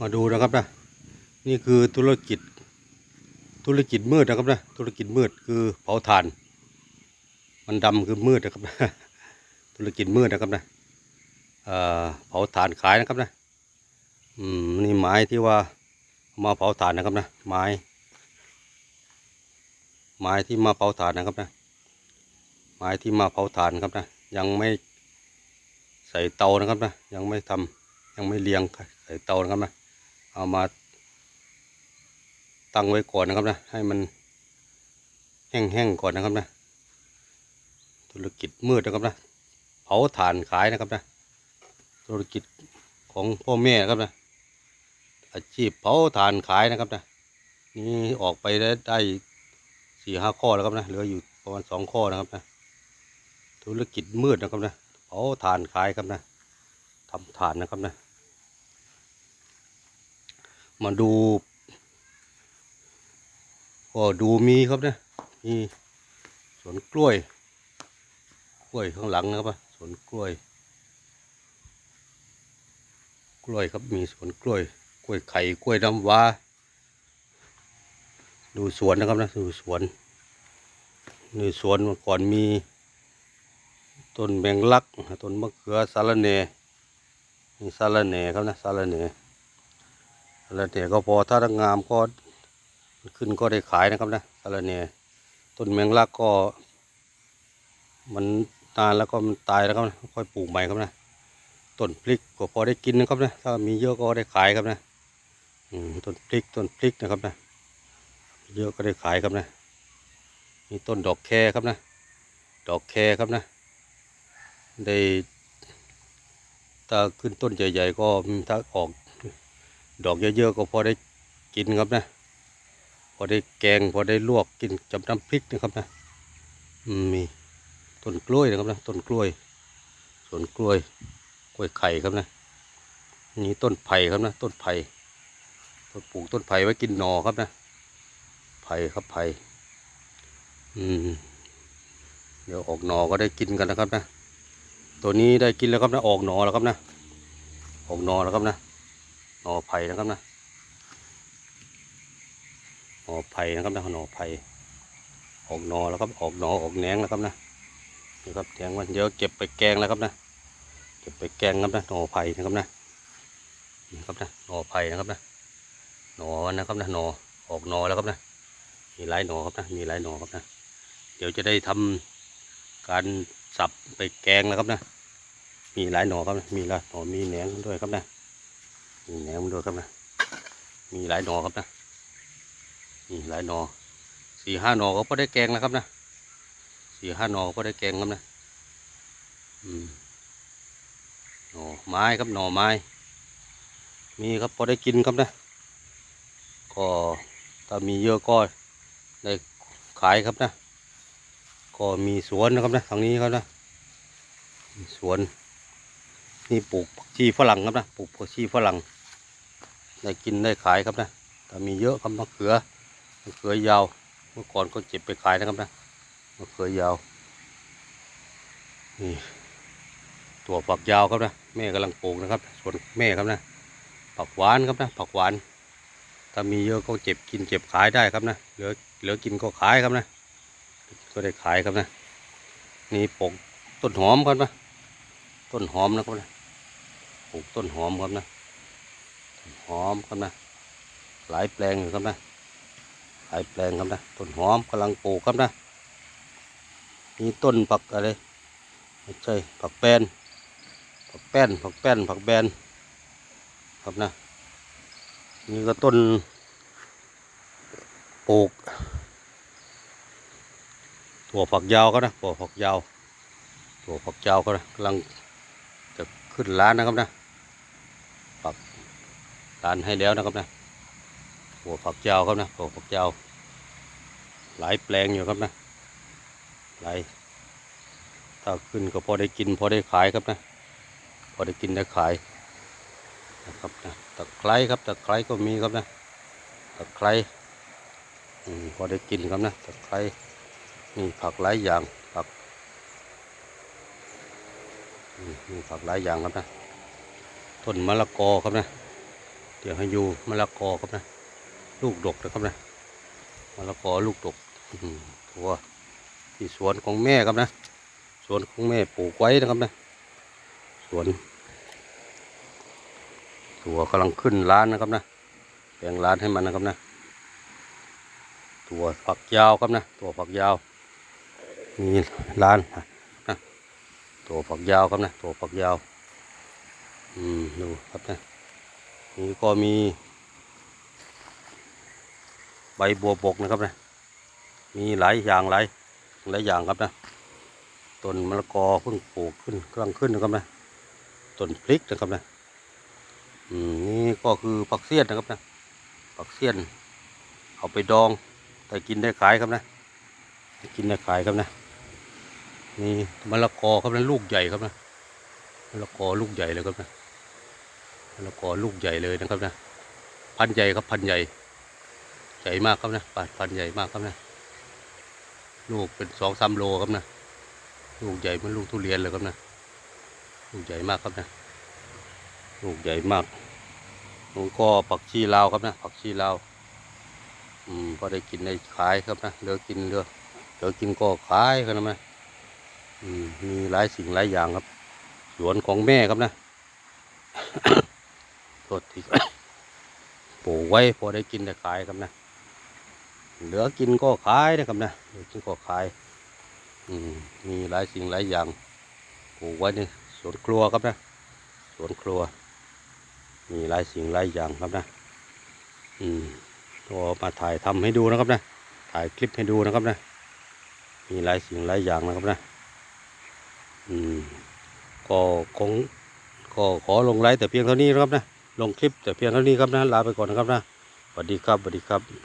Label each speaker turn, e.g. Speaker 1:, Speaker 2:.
Speaker 1: มาดูนะครับนะนี่คือธุรกิจ ธุรกิจมืดนะครับนะธุรกิจมืดคือเผาถ่าน มันดำคือมืดนะครับนะธุรกิจมืดนะครับนะเผาถ่านขายนะครับนะอืมนี่ไม้ที่ว่ามาเผาถ่านนะครับนะไม้ ไม้ที่มาเผาถ่านนะครับนะไม้ที่มาเผาถ่านครับนะยังไม่ใส่เตานะครับนะยังไม่ทำยังไม่เรียงใส่เตานะครับนะ เอามาตั้งไว้ก่อนนะครับนะให้มันแห้งๆก่อนนะครับนะธุรกิจมืดนะครับนะเผาถ่านขายนะครับนะธุรกิจของพ่อแม่นะครับนะอาชีพเผาถ่านขายนะครับนะนี่ออกไปได้ได้สี่ห้าข้อแล้วครับนะเหลืออยู่ประมาณสองข้อนะครับนะธุรกิจมืดนะครับนะเผาถ่านขายครับนะทำถ่านนะครับนะ มาดูก็ดูมีครับนะมีสวนกล้วย กล้วยข้างหลังนะครับสวนกล้วย กล้วยครับมีสวนกล้วย กล้วยไข่กล้วยน้ำว้า ดูสวนนะครับนะดูสวนนี่สวนก่อนมี ต้นแมงลักต้นมะเขือสาระเนนี่สาระเนครับนะสาระเน แล้วเดี๋ยก็พอถ้างามก็ขึ้นก็ได้ขายนะครับนะสารเนี่ยต้นแมงลักก็ มันนานแล้วก็มันตายแล้วครับนะค่อยปลูกใหม่ครับนะต้นพริกก็พอได้กินนะครับนะถ้ามีเยอะก็ได้ขายครับนะอืมต้นพริกต้นพริกนะครับนะเยอะก็ได้ขายครับนะมีต้นดอกแคครับนะ ดอกแคครับนะ ได้ถ้าขึ้นต้นใหญ่ ๆ ก็ถ้าออก ดอกเยอะๆก็พอได้กินครับนะ พอได้แกงพอได้ลวกกินจับน้ำพริกนะครับนะมีต้นกล้วยนะครับนะต้นกล้วยสวนกล้วยกล้วยไข่ครับนะนี่ต้นไผ่ครับนะต้นไผ่ปลูกต้นไผ่ไว้กินหน่อครับนะไผ่ครับไผ่อืมเดี๋ยวออกหน่อก็ได้กินกันนะครับนะ ตัวนี้ได้กินแล้วครับนะออกหน่อแล้วครับนะออกหน่อแล้วครับนะ หน่อไผ่นะครับนะหน่อไผ่นะครับนะหน่อไผ่ออกหน่อแล้วครับออกหน่อออกแหนงแล้วครับนะนี่ครับแหนงมันเยอะเก็บไปแกงแล้วครับนะเก็บไปแกงครับนะหน่อไผ่นะครับนะนี่ครับนะหน่อไผ่นะครับนะหน่อนะครับนะหน่อออกหน่อแล้วครับนะมีหลายหน่อครับนะมีหลายหน่อครับนะเดี๋ยวจะได้ทำการสับไปแกงแล้วครับนะมีหลายหน่อครับนะมีหลายหน่อมีแหนงด้วยครับนะ มีแหนมด้วยครับนะ มีหลายหนอครับนะนี่หลายหนอสี่ห้าหนอก็พอได้แกงแล้วครับนะสี่ห้าหนอก็ได้แกงครับนะอืมหน่อไม้ครับหน่อไม้ มีครับพอได้กินครับนะ ก็ถ้ามีเยอะก็ได้ขายครับนะ ก็มีสวนนะครับนะทางนี้ครับนะสวนนี่ปลูกผักชีฝรั่งครับนะปลูกผักชีฝรั่ง ได้กินได้ขายครับนะแต่มีเยอะครับมะเขือมะเขือยาว เมื่อก่อนก็เจ็บไปขายนะครับนะมะเขือยาว นี่ตัวฝักยาวครับนะแม่กำลังปลูกนะครับ ส่วนแม่ครับนะผักหวานครับนะผักหวาน ถ้ามีเยอะก็เจ็บกินเจ็บขายได้ครับนะเหลือเหลือกินก็ขายครับนะ ก็ได้ขายครับนะ นี่ปลูกต้นหอมครับนะต้นหอมนะครับนะปลูกต้นหอมครับนะ หอมครับนะ หลายแปลงอยู่ครับนะ หลายแปลงครับนะ ต้นหอมกำลังปลูกครับนะ มีต้นผักอะไรไม่ใช่ผักแป้นผักแป้นผักแป้นผักแบนครับนะ นี่ก็ต้นปลูกถั่วฝักยาวครับนะถั่วฝักยาวถั่วฝักยาวก็นะกำลังจะขึ้นร้านนะครับนะ ร้านให้แล้วนะครับนะถั่วฝักยาครับนะถั่วฝักยาหลายแปลงอยู่ครับนะหลายถ้าขึ้นก็พอได้กินพอได้ขายครับนะ พอได้กินได้ขายนะครับนะตะไคร้ครับตะไคร้ก็มีครับนะตะไคร้อืมพอได้กินครับนะตะไคร้มีผักหลายอย่างผักมีผักหลายอย่างครับนะต้นมะละกอครับนะ ดี๋ยวให้อยู่มะละกอครับนะ ลูกดกนะครับนะมะละกอลูกดกตัวที่สวนของแม่ครับนะ สวนของแม่ปลูกไว้นะครับนะ สวน ตัวกำลังขึ้นร้านนะครับนะแบ่งร้านให้มันนะครับนะ ตัวฝักยาวครับนะ ตัวฝักยาวมีร้านนะตัวฝักยาวครับนะ ตัวฝักยาว อืมดูครับนะ นี่ก็มี ใบบัวบกนะครับนะมีหลายอย่างหลายหลายอย่างครับนะต้นมะละกอเพิ่งปลูกขึ้นกำลังขึ้นนะครับนะต้นพริกนะครับนะอืมนี่ก็คือผักเสี้ยนนะครับนะผักเสี้ยน เอาไปดองแต่กินได้ขายครับนะกินได้ขายครับนะนี่มะละกอครับนะลูกใหญ่ครับนะมะละกอลูกใหญ่เลยครับนะ มะละกอลูกใหญ่เลยนะครับนะ พันใหญ่ครับพันใหญ่ ใหญ่มากครับนะปาดพันใหญ่มากครับนะ ลูกเป็นสองสามโลครับนะ ลูกใหญ่เหมันลูกทุเรียนเลยครับนะ ลูกใหญ่มากครับนะ ลูกใหญ่มากแล้วก็ผักชีลาวครับนะผักชีลาวอืมก็ได้กินได้ขายครับนะเหลือกินเหลือเหลือกินก็ขายครับนะอืมมีหลายสิ่งหลายอย่างครับ สวนของแม่ครับนะ โทษทีปลูกไว้พอได้กินได้ขายครับนะ เหลือกินก็ขายนะครับนะเหลือกินก็ขายอืมมีหลายสิ่งหลายอย่างปลูกไว้ในสวนครัวครับนะ สวนครัว มีหลายสิ่งหลายอย่างครับนะอืมก็มาถ่ายทำให้ดูนะครับนะ ถ่ายคลิปให้ดูนะครับนะ มีหลายสิ่งหลายอย่างนะครับนะ อืมก็คงก็ขอลงไลฟ์แต่เพียงเท่านี้นะครับนะ ลงคลิปแต่เพียงเท่านี้ครับนะลาไปก่อนนะครับนะสวัสดีครับสวัสดีครับ